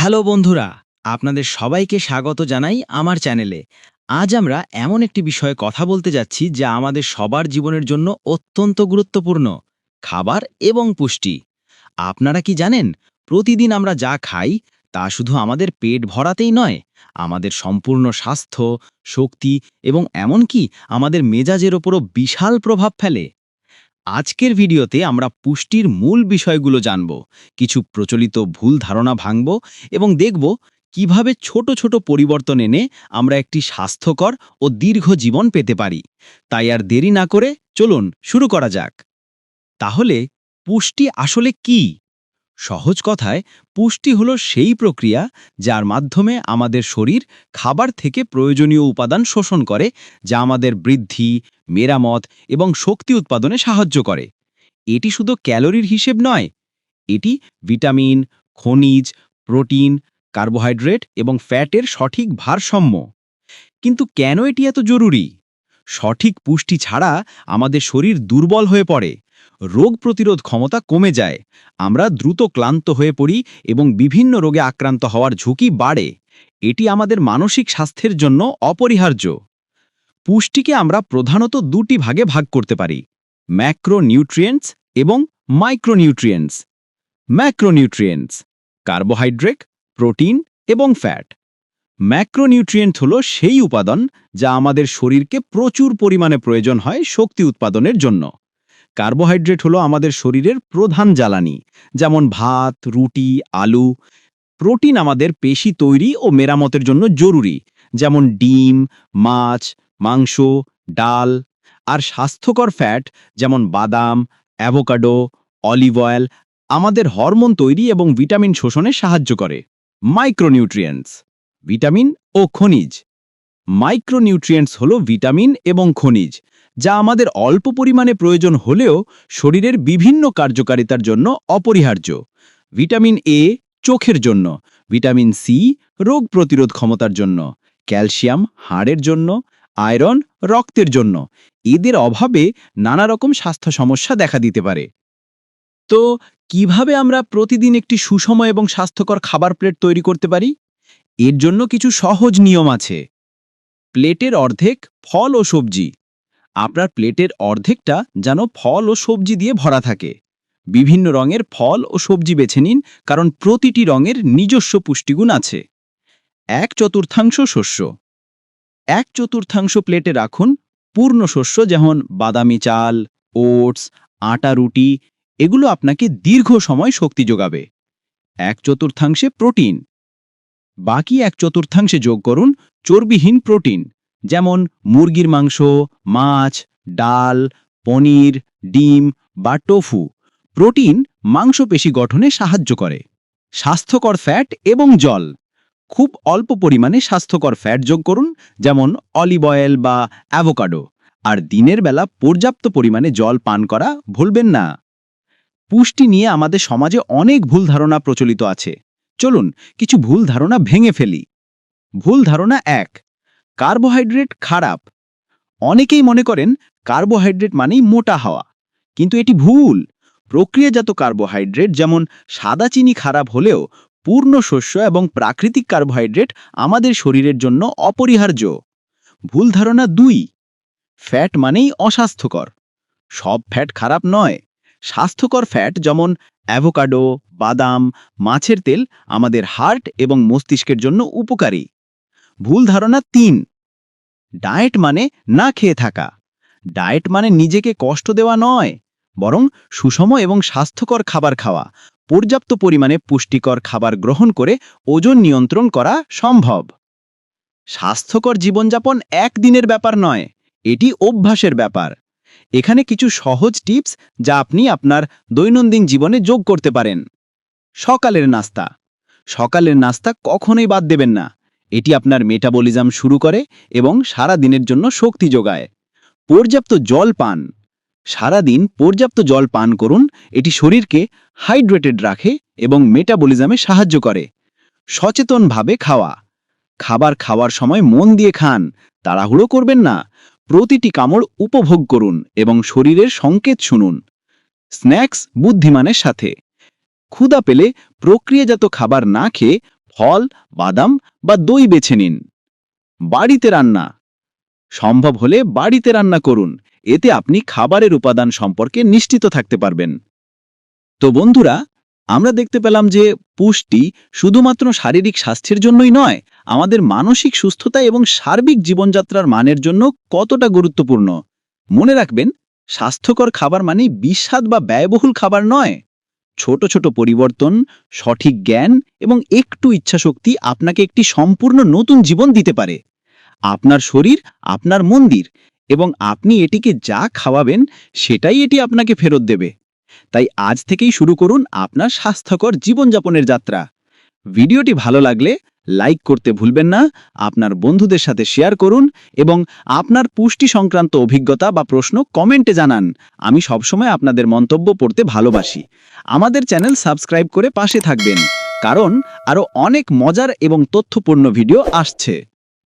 Hello বন্ধুরা, আপনাদের সবাইকে স্বাগত জানাই আমার চ্যানেলে। আজ আমরা এমন একটি বিষয়ে কথা বলতে যাচ্ছি যা আমাদের সবার জীবনের জন্য অত্যন্ত গুরুত্বপূর্ণ, খাবার এবং পুষ্টি। আপনারা কি জানেন, প্রতিদিন আমরা যা খাই তা শুধু আমাদের পেট ভরাতেই নয়, আমাদের সম্পূর্ণ স্বাস্থ্য, শক্তি এবং এমনকি আমাদের মেজাজের ওপরও বিশাল প্রভাব ফেলে। আজকের ভিডিওতে আমরা পুষ্টির মূল বিষয়গুলো জানব, কিছু প্রচলিত ভুল ধারণা ভাঙব এবং দেখব কীভাবে ছোট ছোট পরিবর্তন এনে আমরা একটি স্বাস্থ্যকর ও দীর্ঘ জীবন পেতে পারি। তাই আর দেরি না করে চলুন শুরু করা যাক। তাহলে, পুষ্টি আসলে কি? সহজ কথায়, পুষ্টি হলো সেই প্রক্রিয়া যার মাধ্যমে আমাদের শরীর খাবার থেকে প্রয়োজনীয় উপাদান শোষণ করে, যা আমাদের বৃদ্ধি মেরামত এবং শক্তি উৎপাদনে সাহায্য করে। এটি শুধু ক্যালোরির হিসেব নয়, এটি ভিটামিন, খনিজ, প্রোটিন, কার্বোহাইড্রেট এবং ফ্যাটের সঠিক ভারসাম্য। কিন্তু কেন এটি এত জরুরি? সঠিক পুষ্টি ছাড়া আমাদের শরীর দুর্বল হয়ে পড়ে, রোগ প্রতিরোধ ক্ষমতা কমে যায়, আমরা দ্রুত ক্লান্ত হয়ে পড়ি এবং বিভিন্ন রোগে আক্রান্ত হওয়ার ঝুঁকি বাড়ে। এটি আমাদের মানসিক স্বাস্থ্যের জন্য অপরিহার্য। পুষ্টিকে আমরা প্রধানত দুটি ভাগে ভাগ করতে পারি, ম্যাক্রোনিউট্রিয়েন্টস এবং মাইক্রোনিউট্রিয়েন্টস। ম্যাক্রোনিউট্রিয়েন্টস, কার্বোহাইড্রেট, প্রোটিন এবং ফ্যাট। ম্যাক্রোনিউট্রিয়েন্ট হল সেই উপাদান যা আমাদের শরীরকে প্রচুর পরিমাণে প্রয়োজন হয় শক্তি উৎপাদনের জন্য। কার্বোহাইড্রেট হলো আমাদের শরীরের প্রধান জ্বালানি, যেমন ভাত, রুটি, আলু। প্রোটিন আমাদের পেশি তৈরি ও মেরামতের জন্য জরুরি, যেমন ডিম, মাছ মাংস, ডাল আর স্বাস্থ্যকর ফ্যাট যেমন বাদাম, অ্যাভোকাডো, অলিভ অয়েল আমাদের হরমোন তৈরি এবং ভিটামিন শোষণে সাহায্য করে। মাইক্রোনিউট্রিয়েন্টস, ভিটামিন ও খনিজ। মাইক্রোনিউট্রিয়েন্টস হল ভিটামিন এবং খনিজ, যা আমাদের অল্প পরিমাণে প্রয়োজন হলেও শরীরের বিভিন্ন কার্যকারিতার জন্য অপরিহার্য। ভিটামিন এ, চোখের জন্য। ভিটামিন সি, রোগ প্রতিরোধ ক্ষমতার জন্য। ক্যালসিয়াম, হাড়ের জন্য। আয়রন রক্তের জন্য। এদের অভাবে নানা রকম স্বাস্থ্য সমস্যা দেখা দিতে পারে। তো কীভাবে আমরা প্রতিদিন একটি সুষম এবং স্বাস্থ্যকর খাবার প্লেট তৈরি করতে পারি? এর জন্য কিছু সহজ নিয়ম আছে। প্লেটের অর্ধেক ফল ও সবজি। আপনার প্লেটের অর্ধেকটা যেন ফল ও সবজি দিয়ে ভরা থাকে। বিভিন্ন রঙের ফল ও সবজি বেছে নিন, কারণ প্রতিটি রঙের নিজস্ব পুষ্টিগুণ আছে। এক চতুর্থাংশ শস্য। এক চতুর্থাংশ প্লেটে রাখুন পূর্ণ শস্য, যেমন বাদামি চাল, ওটস, আটা, রুটি, এগুলো আপনাকে দীর্ঘ সময় শক্তি যোগাবে। এক চতুর্থাংশে প্রোটিন। বাকি এক চতুর্থাংশে যোগ করুন চর্বিহীন প্রোটিন, যেমন মুরগির মাংস, মাছ, ডাল, পনির, ডিম বা টোফু। প্রোটিন মাংসপেশি গঠনে সাহায্য করে। স্বাস্থ্যকর ফ্যাট এবং জল। খুব অল্প পরিমাণে স্বাস্থ্যকর ফ্যাট যোগ করুন, যেমন অলিভ অয়েল বা অ্যাভোকাডো আর দিনের বেলা পর্যাপ্ত পরিমাণে জল পান করা ভুলবেন না। পুষ্টি নিয়ে আমাদের সমাজে অনেক ভুল ধারণা প্রচলিত আছে। চলুন কিছু ভুল ধারণা ভেঙে ফেলি। ভুল ধারণা এক কার্বোহাইড্রেট খারাপ। অনেকেই মনে করেন কার্বোহাইড্রেট মানেই মোটা হওয়া। কিন্তু এটি ভুল। প্রক্রিয়াজাত কার্বোহাইড্রেট যেমন সাদা চিনি খারাপ হলেও পূর্ণ শস্য এবং প্রাকৃতিক কার্বোহাইড্রেট আমাদের শরীরের জন্য অপরিহার্য। ভুল ধারণা দুই, ফ্যাট মানেই অস্বাস্থ্যকর। সব ফ্যাট খারাপ নয়। স্বাস্থ্যকর ফ্যাট যেমন অ্যাভোকাডো, বাদাম, মাছের তেল আমাদের হার্ট এবং মস্তিষ্কের জন্য উপকারী। ভুল ধারণা তিন, ডায়েট মানে না খেয়ে থাকা। ডায়েট মানে নিজেকে কষ্ট দেওয়া নয়। বরং সুষম এবং স্বাস্থ্যকর খাবার খাওয়া, পর্যাপ্ত পরিমাণে পুষ্টিকর খাবার গ্রহণ করে ওজন নিয়ন্ত্রণ করা সম্ভব। স্বাস্থ্যকর জীবনযাপন একদিনের ব্যাপার নয়, এটি অভ্যাসের ব্যাপার। এখানে কিছু সহজ টিপস যা আপনি আপনার দৈনন্দিন জীবনে যোগ করতে পারেন। সকালের নাস্তা। সকালের নাস্তা কখনোই বাদ দেবেন না। এটি আপনার মেটাবলিজম শুরু করে এবং সারা দিনের জন্য শক্তি যোগায়। পর্যাপ্ত জল পান। সারাদিন পর্যাপ্ত জল পান করুন, এটি শরীরকে হাইড্রেটেড রাখে এবং মেটাবলিজমে সাহায্য করে। সচেতনভাবে খাওয়া। খাবার খাওয়ার সময় মন দিয়ে খান, তাড়াহুড়ো করবেন না। প্রতিটি কামড় উপভোগ করুন এবং শরীরের সংকেত শুনুন। স্ন্যাক্স বুদ্ধিমানের সাথে। ক্ষুধা পেলে প্রক্রিয়াজাত খাবার না খেয়ে ফল, বাদাম বা দই বেছে নিন। বাড়িতে রান্না। সম্ভব হলে বাড়িতে রান্না করুন। এতে আপনি খাবারের উপাদান সম্পর্কে নিশ্চিত থাকতে পারবেন। তো বন্ধুরা, আমরা দেখতে পেলাম যে পুষ্টি শুধুমাত্র শারীরিক স্বাস্থ্যের জন্যই নয়, আমাদের মানসিক সুস্থতা এবং সার্বিক জীবনযাত্রার মানের জন্য কতটা গুরুত্বপূর্ণ। মনে রাখবেন, স্বাস্থ্যকর খাবার মানে বিস্বাদ বা ব্যয়বহুল খাবার নয়। ছোট ছোট পরিবর্তন, সঠিক জ্ঞান এবং একটু ইচ্ছাশক্তি আপনাকে একটি সম্পূর্ণ নতুন জীবন দিতে পারে। আপনার শরীর, আপনার মন্দির এবং আপনি এটিকে যা খাওয়াবেন, সেটাই এটি আপনাকে ফেরত দেবে। তাই আজ থেকেই শুরু করুন আপনার স্বাস্থ্যকর জীবনযাপনের যাত্রা। ভিডিওটি ভালো লাগলে লাইক করতে ভুলবেন না, আপনার বন্ধুদের সাথে শেয়ার করুন এবং আপনার পুষ্টি সংক্রান্ত অভিজ্ঞতা বা প্রশ্ন কমেন্টে জানান। আমি সবসময় আপনাদের মন্তব্য পড়তে ভালোবাসি। আমাদের চ্যানেল সাবস্ক্রাইব করে পাশে থাকবেন, কারণ আরও অনেক মজার এবং তথ্যপূর্ণ ভিডিও আসছে।